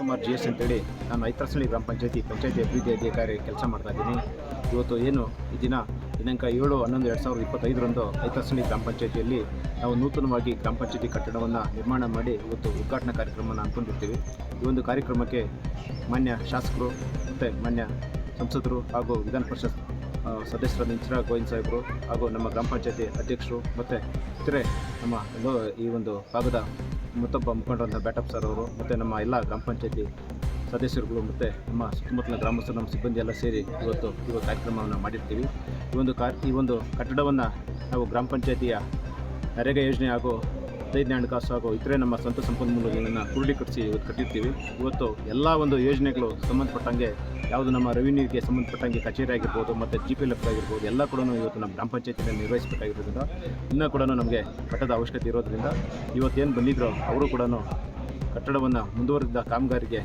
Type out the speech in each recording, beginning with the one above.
Kumar G S ಅಂತೇಳಿ ನಾನು ಐತರಸಳ್ಳಿ ಗ್ರಾಮ ಪಂಚಾಯತಿ ಪಂಚಾಯತಿ ಅಭಿವೃದ್ಧಿ ಅಧಿಕಾರಿ ಕೆಲಸ ಮಾಡ್ತಾ ಇದ್ದೀನಿ. ಇವತ್ತು ಏನು ಈ ದಿನ ದಿನಾಂಕ ಏಳು, ಹನ್ನೊಂದು, ಎರಡು ಸಾವಿರದ ಇಪ್ಪತ್ತೈದರಂದು ಐತರಸಳ್ಳಿ ಗ್ರಾಮ ಪಂಚಾಯತಿಯಲ್ಲಿ ನಾವು ನೂತನವಾಗಿ ಗ್ರಾಮ ಪಂಚಾಯತಿ ಕಟ್ಟಡವನ್ನು ನಿರ್ಮಾಣ ಮಾಡಿ ಇವತ್ತು ಉದ್ಘಾಟನಾ ಕಾರ್ಯಕ್ರಮವನ್ನು ಅಂದ್ಕೊಂಡಿರ್ತೀವಿ ಈ ಒಂದು ಕಾರ್ಯಕ್ರಮಕ್ಕೆ ಮಾನ್ಯ ಶಾಸಕರು ಮತ್ತು ಮಾನ್ಯ ಸಂಸದರು ಹಾಗೂ ವಿಧಾನ ಪರಿಷತ್ ಸದಸ್ಯರಾದ ಇಂಚಿರಾ ಗೋವಿಂದ್ ಸಾಹೇಬರು ಹಾಗೂ ನಮ್ಮ ಗ್ರಾಮ ಪಂಚಾಯತಿ ಅಧ್ಯಕ್ಷರು ಮತ್ತು ಇತರೆ ನಮ್ಮ ಈ ಒಂದು ಭಾಗದ ಮತ್ತೊಬ್ಬ ಮುಖಂಡರಾದ ಬ್ಯಾಟಪ್ ಸರ್ ಅವರು ಮತ್ತು ನಮ್ಮ ಎಲ್ಲ ಗ್ರಾಮ ಪಂಚಾಯತಿ ಸದಸ್ಯರುಗಳು ಮತ್ತು ನಮ್ಮ ಸುತ್ತಮುತ್ತಲಿನ ಗ್ರಾಮಸ್ಥರು, ನಮ್ಮ ಸಿಬ್ಬಂದಿ ಎಲ್ಲ ಸೇರಿ ಇವತ್ತು ಈ ಕಾರ್ಯಕ್ರಮವನ್ನು ಮಾಡಿರ್ತೀವಿ. ಈ ಒಂದು ಕಾರ್, ಈ ಒಂದು ಕಟ್ಟಡವನ್ನು ನಾವು ಗ್ರಾಮ ಪಂಚಾಯತಿಯ ನರೇಗಾ ಯೋಜನೆ ಹಾಗೂ ಹದಿನೈದನೇ ಹಣಕಾಸು ಹಾಗೂ ಇತರೆ ನಮ್ಮ ಸ್ವಂತ ಸಂಪನ್ಮೂಲಗಳನ್ನು ಕ್ರೋಢೀಕರಿಸಿ ಇವತ್ತು ಕಟ್ಟಿರ್ತೀವಿ. ಇವತ್ತು ಎಲ್ಲ ಒಂದು ಯೋಜನೆಗಳು ಸಂಬಂಧಪಟ್ಟಂಗೆ ಯಾವುದು ನಮ್ಮ ರೆವಿನ್ಯೂಗೆ ಸಂಬಂಧಪಟ್ಟಂಗೆ ಕಚೇರಿ ಆಗಿರ್ಬೋದು, ಮತ್ತು ಜಿ ಪಿ ಎಲ್ ಎಫ್ ಆಗಿರ್ಬೋದು, ಎಲ್ಲ ಕೂಡ ಇವತ್ತು ನಮ್ಮ ಗ್ರಾಮ ಪಂಚಾಯತಿನಲ್ಲಿ ನಿರ್ವಹಿಸಬೇಕಾಗಿರೋದ್ರಿಂದ, ಇನ್ನೂ ಕೂಡ ನಮಗೆ ಕಟ್ಟದ ಅವಶ್ಯಕತೆ ಇರೋದ್ರಿಂದ, ಇವತ್ತೇನು ಬಂದಿದ್ರು ಅವರು ಕೂಡ ಕಟ್ಟಡವನ್ನು ಮುಂದುವರೆದ ಕಾಮಗಾರಿಗೆ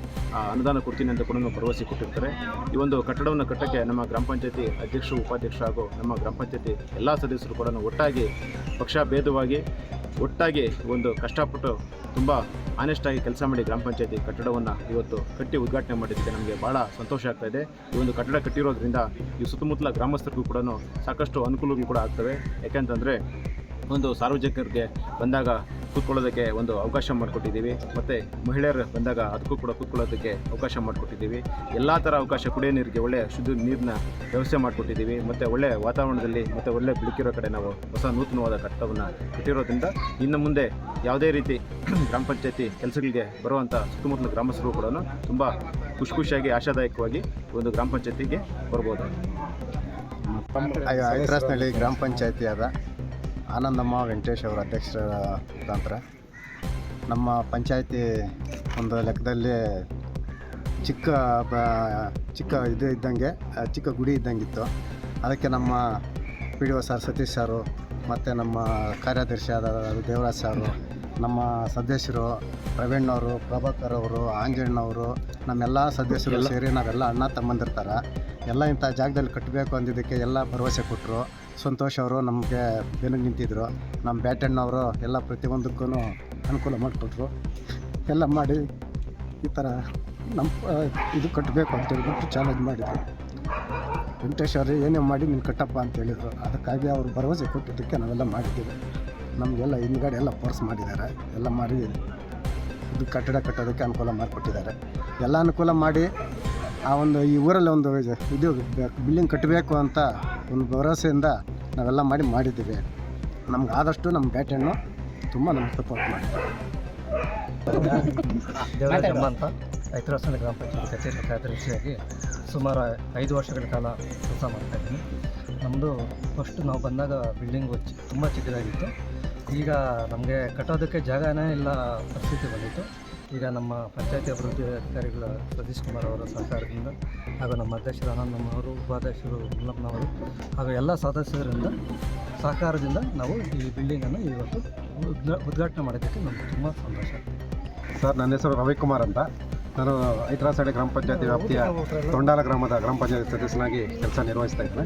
ಅನುದಾನ ಕೊಡ್ತೀನಿ ಅಂತ ಕೂಡ ಭರವಸೆ ಕೊಟ್ಟಿರ್ತಾರೆ. ಈ ಒಂದು ಕಟ್ಟಡವನ್ನು ಕಟ್ಟಕ್ಕೆ ನಮ್ಮ ಗ್ರಾಮ ಪಂಚಾಯತಿ ಅಧ್ಯಕ್ಷರು ಉಪಾಧ್ಯಕ್ಷ ಹಾಗೂ ನಮ್ಮ ಗ್ರಾಮ ಪಂಚಾಯತಿ ಎಲ್ಲ ಸದಸ್ಯರು ಕೂಡ ಒಟ್ಟಾಗಿ ಪಕ್ಷ ಭೇದವಾಗಿ ಒಟ್ಟಾಗಿ ಒಂದು ಕಷ್ಟಪಟ್ಟು ತುಂಬ ಆನೆಸ್ಟಾಗಿ ಕೆಲಸ ಮಾಡಿ ಗ್ರಾಮ ಪಂಚಾಯತಿ ಕಟ್ಟಡವನ್ನು ಇವತ್ತು ಕಟ್ಟಿ ಉದ್ಘಾಟನೆ ಮಾಡಿದ್ದಕ್ಕೆ ನಮಗೆ ಭಾಳ ಸಂತೋಷ ಆಗ್ತಾ ಇದೆ. ಈ ಒಂದು ಕಟ್ಟಡ ಕಟ್ಟಿರೋದ್ರಿಂದ ಈ ಸುತ್ತಮುತ್ತಲ ಗ್ರಾಮಸ್ಥರಿಗೂ ಕೂಡ ಸಾಕಷ್ಟು ಅನುಕೂಲಗಳು ಕೂಡ ಆಗ್ತವೆ. ಯಾಕೆಂತಂದರೆ ಒಂದು ಸಾರ್ವಜನಿಕರಿಗೆ ಬಂದಾಗ ಕೂತ್ಕೊಳ್ಳೋದಕ್ಕೆ ಒಂದು ಅವಕಾಶ ಮಾಡಿಕೊಟ್ಟಿದ್ದೀವಿ. ಮತ್ತು ಮಹಿಳೆಯರು ಬಂದಾಗ ಅದಕ್ಕೂ ಕೂಡ ಕೂತ್ಕೊಳ್ಳೋದಕ್ಕೆ ಅವಕಾಶ ಮಾಡಿಕೊಟ್ಟಿದ್ದೀವಿ. ಎಲ್ಲ ಥರ ಅವಕಾಶ ಕುಡಿಯೋ ನೀರಿಗೆ ಒಳ್ಳೆಯ ಶುದ್ಧ ನೀರಿನ ವ್ಯವಸ್ಥೆ ಮಾಡಿಕೊಟ್ಟಿದ್ದೀವಿ. ಮತ್ತು ಒಳ್ಳೆಯ ವಾತಾವರಣದಲ್ಲಿ ಮತ್ತು ಒಳ್ಳೆ ಬೆಳಕಿರೋ ಕಡೆ ನಾವು ಹೊಸ ನೂತನವಾದ ಕಟ್ಟವನ್ನು ಕಟ್ಟಿರೋದ್ರಿಂದ ಇನ್ನು ಮುಂದೆ ಯಾವುದೇ ರೀತಿ ಗ್ರಾಮ ಪಂಚಾಯತಿ ಕೆಲಸಗಳಿಗೆ ಬರುವಂಥ ಸುತ್ತಮುತ್ತಲ ಗ್ರಾಮಸ್ಥರು ಕೂಡ ತುಂಬ ಖುಷಿ ಖುಷಿಯಾಗಿ ಆಶಾದಾಯಕವಾಗಿ ಒಂದು ಗ್ರಾಮ ಪಂಚಾಯತಿಗೆ ಬರ್ಬೋದು. ಐತರಾಸ್ನಹಳ್ಳಿ ಗ್ರಾಮ ಪಂಚಾಯತಿಯಾದ ಆನಂದಮ್ಮ ವೆಂಕಟೇಶ್ ಅವರ ಅಧ್ಯಕ್ಷರ ಮುಖಾಂತರ ನಮ್ಮ ಪಂಚಾಯಿತಿ ಒಂದು ಲೆಕ್ಕದಲ್ಲಿ ಚಿಕ್ಕ ಬ- ಚಿಕ್ಕ ಇದು ಇದ್ದಂಗೆ ಚಿಕ್ಕ ಗುಡಿ ಇದ್ದಂಗಿತ್ತು. ಅದಕ್ಕೆ ನಮ್ಮ P D O sir Satish sir ಮತ್ತು ನಮ್ಮ ಕಾರ್ಯದರ್ಶಿ ಆದ ದೇವರಾಜ್ ಸಾರು ನಮ್ಮ ಸದಸ್ಯರು ಪ್ರವೀಣ್ ಅವರು ಪ್ರಭಾಕರ್ ಅವರು ಆಂಜಣ್ಣವರು ನಮ್ಮೆಲ್ಲ ಸದಸ್ಯರು ಸೇರಿ ನಾವೆಲ್ಲ ಅಣ್ಣ ತಮ್ಮಂದಿರ್ತಾರೆ. ಎಲ್ಲ ಇಂಥ ಜಾಗದಲ್ಲಿ ಕಟ್ಟಬೇಕು ಅಂದಿದ್ದಕ್ಕೆ ಎಲ್ಲ ಭರವಸೆ ಕೊಟ್ಟರು ಸಂತೋಷ್ ಅವರು ನಮಗೆ ಬೆನ್ನು ನಿಂತಿದ್ದರು ನಮ್ಮ ಬ್ಯಾಟಣ್ಣವರು ಎಲ್ಲ ಪ್ರತಿಯೊಂದಕ್ಕೂ ಅನುಕೂಲ ಮಾಡಿಕೊಟ್ರು. ಎಲ್ಲ ಮಾಡಿ ಈ ಥರ ನಮ್ಮ ಇದು ಕಟ್ಟಬೇಕು ಅಂತ ಹೇಳ್ಬಿಟ್ಟು ಚಾಲೆಂಜ್ ಮಾಡಿದ್ರು. ವೆಂಕಟೇಶ್ ಅವರು, ಏನೇ ಮಾಡಿ ನೀನು ಕಟ್ಟಪ್ಪ ಅಂತ ಹೇಳಿದರು. ಅದಕ್ಕಾಗಿ ಅವರು ಭರವಸೆ ಕೊಟ್ಟಿದ್ದಕ್ಕೆ ನಾವೆಲ್ಲ ಮಾಡಿದ್ದೀವಿ. ನಮಗೆಲ್ಲ ಹಿಂದ್ಗಡೆ ಎಲ್ಲ ಫೋರ್ಸ್ ಮಾಡಿದ್ದಾರೆ. ಎಲ್ಲ ಮಾಡಿ ಇದು ಕಟ್ಟಡ ಕಟ್ಟೋದಕ್ಕೆ ಅನುಕೂಲ ಮಾಡಿಕೊಟ್ಟಿದ್ದಾರೆ. ಎಲ್ಲ ಅನುಕೂಲ ಮಾಡಿ ಆ ಒಂದು ಈ ಊರಲ್ಲಿ ಒಂದು ಇದು- ಬಿಲ್ಡಿಂಗ್ ಕಟ್ಟಬೇಕು ಅಂತ ಒಂದು ಭರವಸೆಯಿಂದ ನಾವೆಲ್ಲ ಮಾಡಿ ಮಾಡಿದ್ದೀವಿ. ನಮ್ಗೆ ಆದಷ್ಟು ನಮ್ಮ ಬ್ಯಾಟೆಣ್ಣು ತುಂಬ ನಮ್ಗೆ ಸಪೋರ್ಟ್ ಮಾಡಿದ್ದಾರೆ ದೇವರಾಜಮ್ಮ ಗ್ರಾಮ ಪಂಚಾಯತ್ ಕಚೇರಿ ಕಾರ್ಯದರ್ಶಿಯಾಗಿ ಸುಮಾರು ಐದು ವರ್ಷಗಳ ಕಾಲ ಕೆಲಸ ಮಾಡ್ತಾಯಿದ್ದೀನಿ ನಮ್ಮದು ಫಸ್ಟ್ ನಾವು ಬಂದಾಗ ಬಿಲ್ಡಿಂಗು ತುಂಬ ಚಿಕ್ಕದಾಗಿತ್ತು. ಈಗ ನಮಗೆ ಕಟ್ಟೋದಕ್ಕೆ ಜಾಗನೇ ಇಲ್ಲ, ಪರಿಸ್ಥಿತಿ ಬಂದಿತ್ತು. ಈಗ ನಮ್ಮ ಪಂಚಾಯತಿ ಅಭಿವೃದ್ಧಿ ಅಧಿಕಾರಿಗಳ ಸತೀಶ್ ಕುಮಾರ್ ಅವರ ಸಹಕಾರದಿಂದ ಹಾಗೂ ನಮ್ಮ ಅಧ್ಯಕ್ಷರು ಆನಂದಮ್ಮನವರು ಉಪಾಧ್ಯಕ್ಷರು ಮುಲ್ಲಪ್ಪನವರು ಹಾಗೂ ಎಲ್ಲ ಸದಸ್ಯರಿಂದ ಸಹಕಾರದಿಂದ ನಾವು ಈ ಬಿಲ್ಡಿಂಗನ್ನು ಇವತ್ತು ಉದ್ಘಾಟನೆ ಮಾಡೋದಕ್ಕೆ ನಮಗೆ ತುಂಬ ಸಂತೋಷ. ಸರ್, ನನ್ನ ಹೆಸರು ರವಿಕುಮಾರ್ ಅಂತ. ನಾನು ಐತರಾಸಡೆ ಗ್ರಾಮ ಪಂಚಾಯತಿ ವ್ಯಾಪ್ತಿಯ ತೊಂಡಾಲ ಗ್ರಾಮದ ಗ್ರಾಮ ಪಂಚಾಯತ್ ಸದಸ್ಯನಾಗಿ ಕೆಲಸ ನಿರ್ವಹಿಸ್ತಾ ಇದ್ದೇನೆ.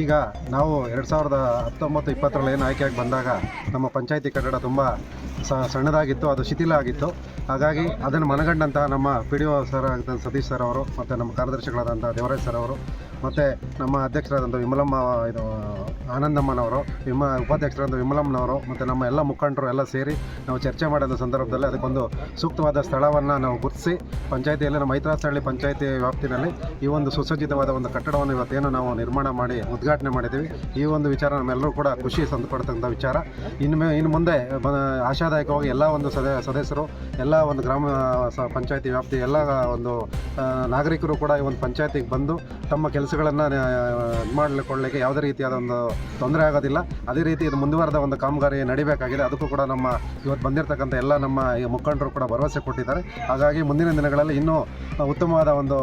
ಈಗ ನಾವು ಎರಡು ಸಾವಿರದ ಹತ್ತೊಂಬತ್ತು ಇಪ್ಪತ್ತರಲ್ಲಿ ಏನು ಆಯ್ಕೆಯಾಗಿ ಬಂದಾಗ ನಮ್ಮ ಪಂಚಾಯತಿ ಕಟ್ಟಡ ತುಂಬ ಸಣ್ಣದಾಗಿತ್ತು, ಅದು ಶಿಥಿಲ ಆಗಿತ್ತು. ಹಾಗಾಗಿ ಅದನ್ನು ಮನಗಂಡಂತಹ ನಮ್ಮ P D O sir Satish sir ಅವರು ಮತ್ತು ನಮ್ಮ ಕಾರ್ಯದರ್ಶಿಗಳಾದಂಥ ದೇವರಾಜ್ ಸರ್ ಅವರು ಮತ್ತು ನಮ್ಮ ಅಧ್ಯಕ್ಷರಾದಂಥ ವಿಮಲಮ್ಮ ಇದು, ಆನಂದಮ್ಮನವರು, ವಿಮ ಉಪಾಧ್ಯಕ್ಷರಾದ ವಿಮಲಮ್ಮನವರು, ಮತ್ತು ನಮ್ಮ ಎಲ್ಲ ಮುಖಂಡರು ಎಲ್ಲ ಸೇರಿ ನಾವು ಚರ್ಚೆ ಮಾಡಿದ ಸಂದರ್ಭದಲ್ಲಿ ಅದಕ್ಕೊಂದು ಸೂಕ್ತವಾದ ಸ್ಥಳವನ್ನು ನಾವು ಗುರುತಿಸಿ, ಪಂಚಾಯತಿಯಲ್ಲಿ, ನಮ್ಮ ಐತರಾಸಹಳ್ಳಿ ಪಂಚಾಯತಿ ವ್ಯಾಪ್ತಿನಲ್ಲಿ ಈ ಒಂದು ಸುಸಜ್ಜಿತವಾದ ಒಂದು ಕಟ್ಟಡವನ್ನು ಇವತ್ತೇನು ನಾವು ನಿರ್ಮಾಣ ಮಾಡಿ ಉದ್ಘಾಟನೆ ಮಾಡಿದ್ದೀವಿ. ಈ ಒಂದು ವಿಚಾರ ನಮ್ಮೆಲ್ಲರೂ ಕೂಡ ಖುಷಿ ಸಂದುಪಡ್ತಕ್ಕಂಥ ವಿಚಾರ. ಇನ್ನು ಇನ್ನು ಮುಂದೆ ಆಶಾದಾಯಕವಾಗಿ ಎಲ್ಲ ಒಂದು ಸದ, ಸದಸ್ಯರು, ಎಲ್ಲ ಒಂದು ಗ್ರಾಮ, ಸ, ಪಂಚಾಯತಿ ವ್ಯಾಪ್ತಿ ಎಲ್ಲ ಒಂದು ನಾಗರಿಕರು ಕೂಡ ಈ ಒಂದು ಪಂಚಾಯತಿಗೆ ಬಂದು ತಮ್ಮ ಕೆಲಸಗಳನ್ನು ಮಾಡಿಕೊಳ್ಳಲಿಕ್ಕೆ ಯಾವುದೇ ರೀತಿಯಾದ ಒಂದು ತೊಂದರೆ ಆಗೋದಿಲ್ಲ. ಅದೇ ರೀತಿ ಇದು ಮುಂದುವರೆದ ಒಂದು ಕಾಮಗಾರಿ ನಡಿಬೇಕಾಗಿದೆ. ಅದಕ್ಕೂ ಕೂಡ ನಮ್ಮ ಇವತ್ತು ಬಂದಿರತಕ್ಕಂಥ ಎಲ್ಲ ನಮ್ಮ ಮುಖಂಡರು ಕೂಡ ಭರವಸೆ ಕೊಟ್ಟಿದ್ದಾರೆ. ಹಾಗಾಗಿ ಮುಂದಿನ ದಿನಗಳಲ್ಲಿ ಇನ್ನೂ ಉತ್ತಮವಾದ ಒಂದು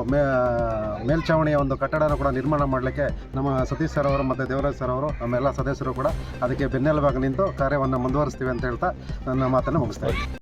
ಮೇಲ್ಛಾವಣಿಯ ಒಂದು ಕಟ್ಟಡನ ಕೂಡ ನಿರ್ಮಾಣ ಮಾಡಲಿಕ್ಕೆ ನಮ್ಮ ಸತೀಶ್ ಸರ್ ಅವರು ಮತ್ತು ದೇವರಾಜ್ ಸರ್ ಅವರು ನಮ್ಮೆಲ್ಲ ಸದಸ್ಯರು ಕೂಡ ಅದಕ್ಕೆ ಬೆನ್ನೆಲುಬಾಗಿ ನಿಂತು ಕಾರ್ಯವನ್ನು ಮುಂದುವರಿಸ್ತೀವಿ ಅಂತ ಹೇಳ್ತಾ ನನ್ನ ಮಾತನ್ನು ಮುಗಿಸ್ತಾ